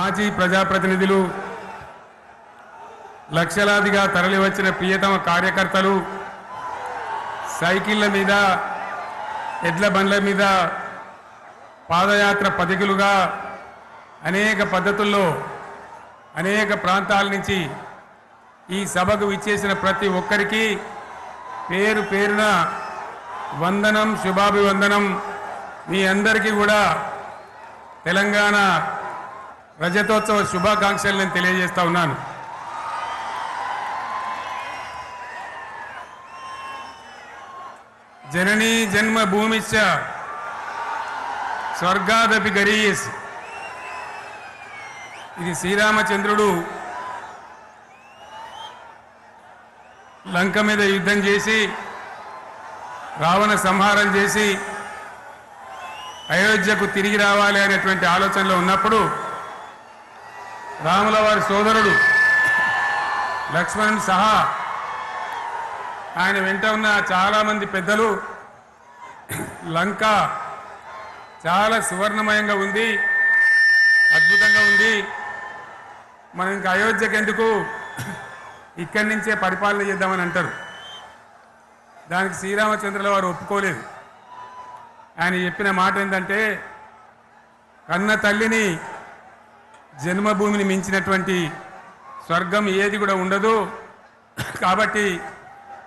మాజీ ప్రజాప్రతినిధులు లక్షలాదిగా తరలివచ్చిన ప్రియతమ కార్యకర్తలు సైకిళ్ళ మీద ఎడ్ల బండ్ల మీద పాదయాత్ర పథికులుగా అనేక పద్ధతుల్లో అనేక ప్రాంతాల నుంచి ఈ సభకు విచ్చేసిన ప్రతి ఒక్కరికి పేరు పేరున వందనం శుభాభివందనం. మీ అందరికీ కూడా తెలంగాణ రజతోత్సవ శుభాకాంక్షలు నేను తెలియజేస్తా ఉన్నాను. జననీ జన్మ భూమిశ్చ స్వర్గాదపి గరీయస్. ఇది శ్రీరామచంద్రుడు లంక మీద యుద్ధం చేసి రావణ సంహారం చేసి అయోధ్యకు తిరిగి రావాలి అనేటువంటి ఆలోచనలో ఉన్నప్పుడు రాముల వారి సోదరుడు లక్ష్మణ్ సహా ఆయన వెంట ఉన్న చాలామంది పెద్దలు లంక చాలా సువర్ణమయంగా ఉంది అద్భుతంగా ఉంది. మనం ఇంకా అయోధ్యకి ఎందుకు ఇక్కడి నుంచే పరిపాలన చేద్దామని అంటారు. దానికి శ్రీరామచంద్రుల వారు ఒప్పుకోలేదు. ఆయన చెప్పిన మాట ఏంటంటే కన్న తల్లిని జన్మభూమిని మించినటువంటి స్వర్గం ఏది కూడా ఉండదు. కాబట్టి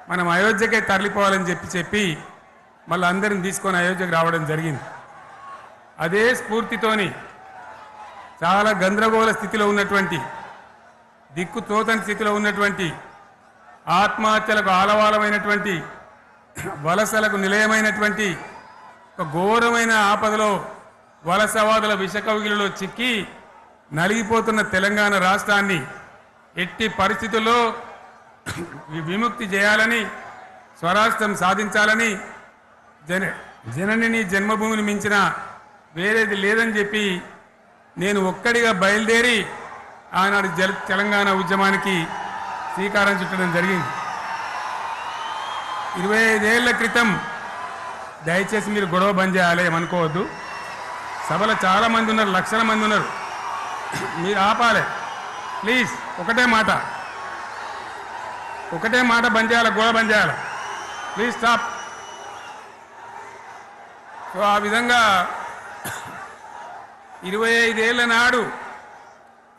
మనం అయోధ్యకే తరలిపోవాలని చెప్పి చెప్పి మళ్ళీ అందరిని తీసుకొని అయోధ్యకు రావడం జరిగింది. అదే స్ఫూర్తితోని చాలా గందరగోళ స్థితిలో ఉన్నటువంటి దిక్కు తోతని స్థితిలో ఉన్నటువంటి ఆత్మహత్యలకు ఆలవాలమైనటువంటి వలసలకు నిలయమైనటువంటి ఒక ఘోరమైన ఆపదలో వలసవాదుల విషకవిలలో చిక్కి నలిగిపోతున్న తెలంగాణ రాష్ట్రాన్ని ఎట్టి పరిస్థితుల్లో విముక్తి చేయాలని స్వరాష్ట్రం సాధించాలని జన జననిని జన్మభూమిని మించిన వేరేది లేదని చెప్పి నేను ఒక్కడిగా బయలుదేరి ఆనాడు జల తెలంగాణ ఉద్యమానికి శ్రీకారం చుట్టడం జరిగింది. ఇరవై ఐదేళ్ళ క్రితం దయచేసి మీరు గొడవ బంద్ చేయాలి ఏమనుకోవద్దు సభలో చాలా మంది ఉన్నారు లక్షల మంది ఉన్నారు. మీరు ఆపాలి. ప్లీజ్ ఒకటే మాట. ఒకటే మాట బంద్ చేయాలి? గోడ బంద్ చేయాలి? Please stop. సో ఆ విధంగా ఇరవై ఐదేళ్ళ నాడు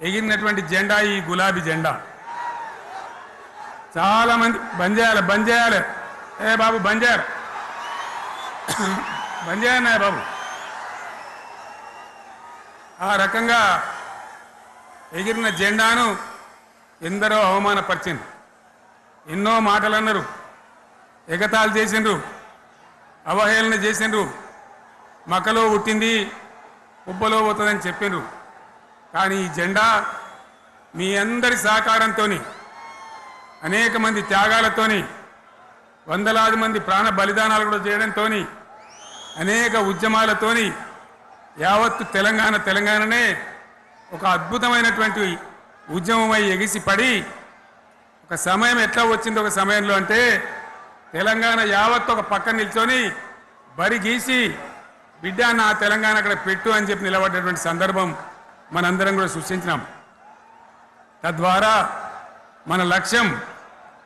ఎగిరినటువంటి జెండా ఈ గులాబీ జెండా. చాలా మంది బంద్ చేయాలి బంద్ చేయాలి. ఏ బాబు బంద్ చేయాలి. బంద్ చేయాలి బాబు. ఆ రకంగా ఎగిరిన జెండాను ఎందరో అవమానపరిచింది ఎన్నో మాటలు అన్నారు ఎగతాలు చేసిండ్రు. అవహేళన చేసిండ్రు. మకలో పుట్టింది ఉబ్బలో పోతుందని చెప్పిండ్రు కానీ ఈ జెండా మీ అందరి సహకారంతో అనేక మంది త్యాగాలతోని వందలాది మంది ప్రాణ బలిదానాలు కూడా చేయడంతో అనేక ఉద్యమాలతోని యావత్తు తెలంగాణ తెలంగాణనే ఒక అద్భుతమైనటువంటి ఉద్యమమై ఎగిసి పడి ఒక సమయం ఎట్లా వచ్చింది ఒక సమయంలో అంటే తెలంగాణ యావత్తు ఒక పక్కన నిల్చొని బరి గీసి బిడ్డ నా తెలంగాణ అక్కడ పెట్టు అని చెప్పి నిలబడ్డటువంటి సందర్భం మనందరం కూడా సృష్టించినాం. తద్వారా మన లక్ష్యం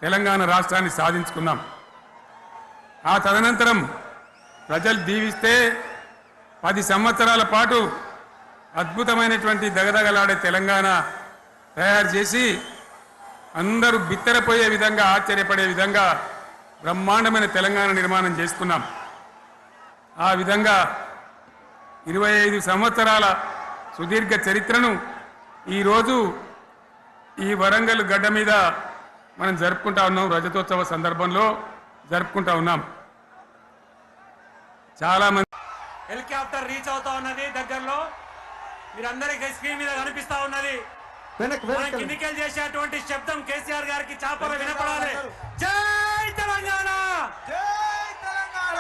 తెలంగాణ రాష్ట్రాన్ని సాధించుకున్నాం. ఆ తదనంతరం ప్రజలు దీవిస్తే పది సంవత్సరాల పాటు అద్భుతమైనటువంటి దగదగలాడే తెలంగాణ తయారు చేసి అందరూ బిత్తరపోయే విధంగా ఆశ్చర్యపడే విధంగా బ్రహ్మాండమైన తెలంగాణ నిర్మాణం చేసుకున్నాం. ఆ విధంగా ఇరవై ఐదు సంవత్సరాల సుదీర్ఘ చరిత్రను ఈరోజు ఈ వరంగల్ గడ్డ మీద మనం జరుపుకుంటా ఉన్నాం. రజతోత్సవ సందర్భంలో జరుపుకుంటా ఉన్నాం. చాలా మంది హెలికాప్టర్ రీచ్ అవుతా ఉన్నది దగ్గరలో. మీరందరికీ స్క్రీన్ మీద కనిపిస్తా ఉన్నది. కిందికెళ్ళి చేసేటువంటి శబ్దం కేసీఆర్ గారికి చాపలు వినపడాలి. జై తెలంగాణ! జై తెలంగాణ!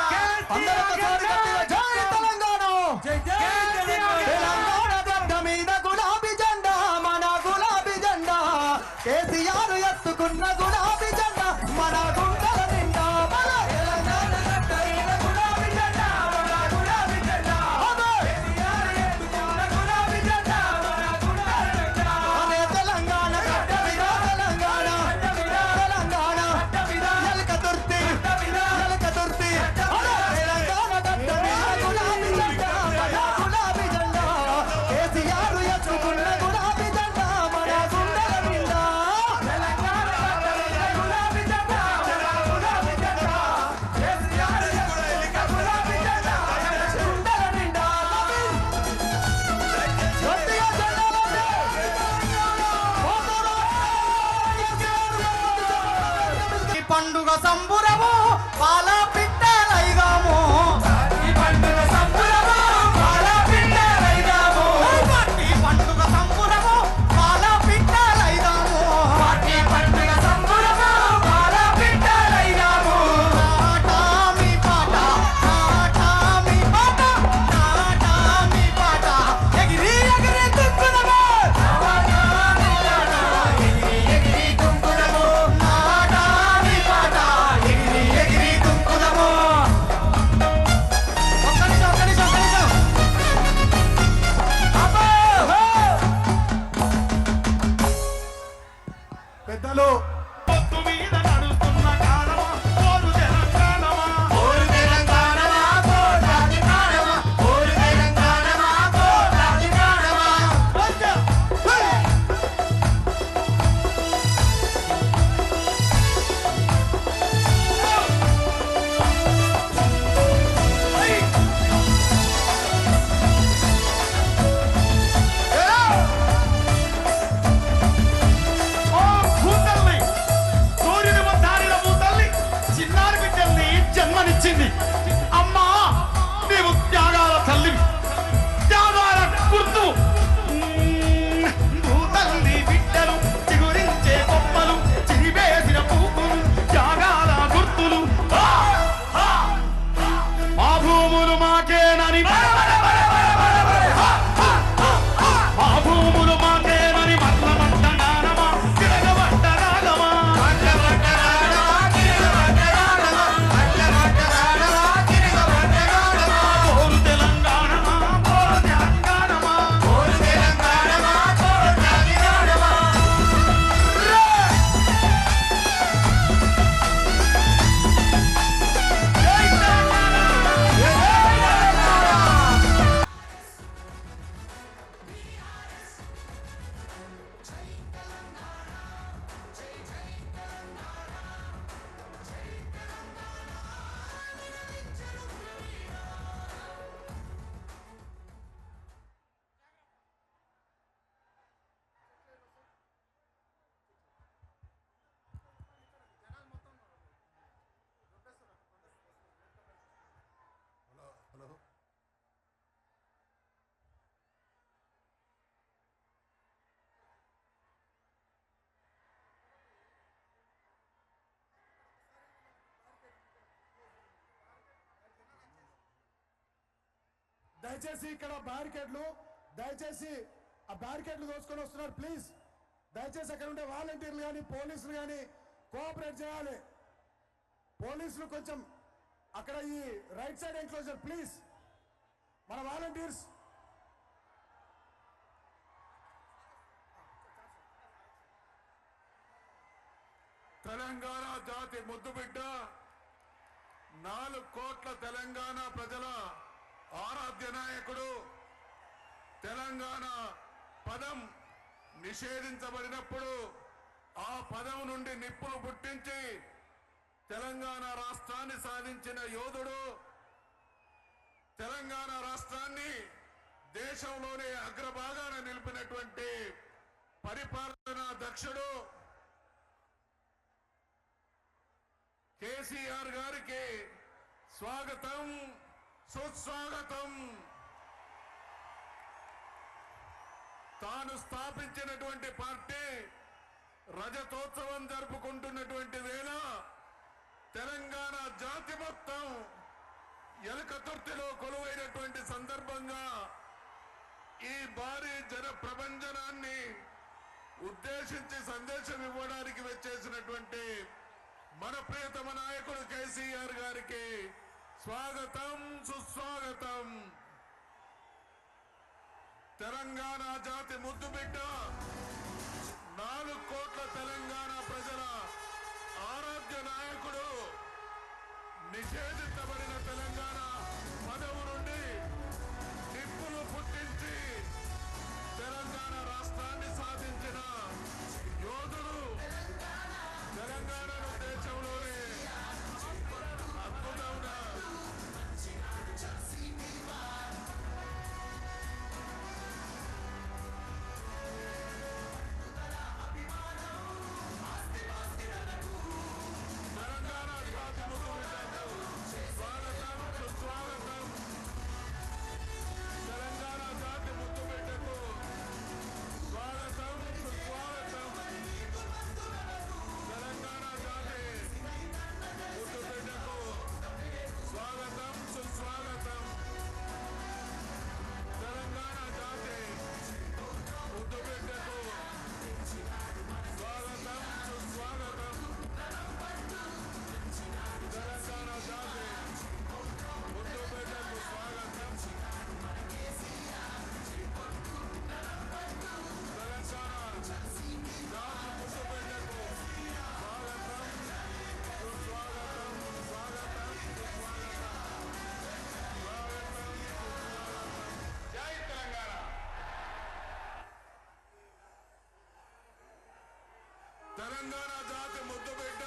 some 你 దయచేసి ఇక్కడ బ్యారికేడ్లు దయచేసి ఆ బ్యారికేడ్లు దోసుకొని వస్తున్నారు ప్లీజ్ దయచేసి అక్కడ ఉండే వాలంటీర్లు కానీ పోలీసులు కానీ కోఆపరేట్ చేయాలి. పోలీసులు కొంచెం అక్కడ ఈ రైట్ సైడ్ ఎన్క్లోజర్ ప్లీజ్ మన వాలంటీర్స్ తెలంగాణ జాతి ముద్దుబిడ్డ నాలుగు కోట్ల తెలంగాణ ప్రజల ఆరాధ్య నాయకుడు తెలంగాణ పదం నిషేధించబడినప్పుడు ఆ పదం నుండి నిప్పులు పుట్టించి తెలంగాణ రాష్ట్రాన్ని సాధించిన యోధుడు తెలంగాణ రాష్ట్రాన్ని దేశంలోనే అగ్రభాగాన నిలిపినటువంటి పరిపాలనా దక్షుడు కేసీఆర్ గారికి స్వాగతం. సుస్వాగతం. తాను స్థాపించినటువంటి పార్టీ రజతోత్సవం జరుపుకుంటున్నటువంటి వేళ తెలంగాణ జాతి మొత్తం ఎలకతుర్తిలో కొలువైనటువంటి సందర్భంగా ఈ భారీ జన ప్రభంజనాన్ని ఉద్దేశించి సందేశం ఇవ్వడానికి వచ్చేసినటువంటి మన ప్రియతమ నాయకుడు కేసీఆర్ గారికి స్వాగతం సుస్వాగతం. తెలంగాణ జాతి ముద్దు బిడ్డ. నాలుగు కోట్ల తెలంగాణ ప్రజల ఆరాధ్య నాయకుడు. నిషేధించబడిన తెలంగాణ పదవు నుండి నిప్పులు పుట్టించి తెలంగాణ రాష్ట్రాన్ని సాధించిన యోధుడు తెలంగాణ దేశంలోనే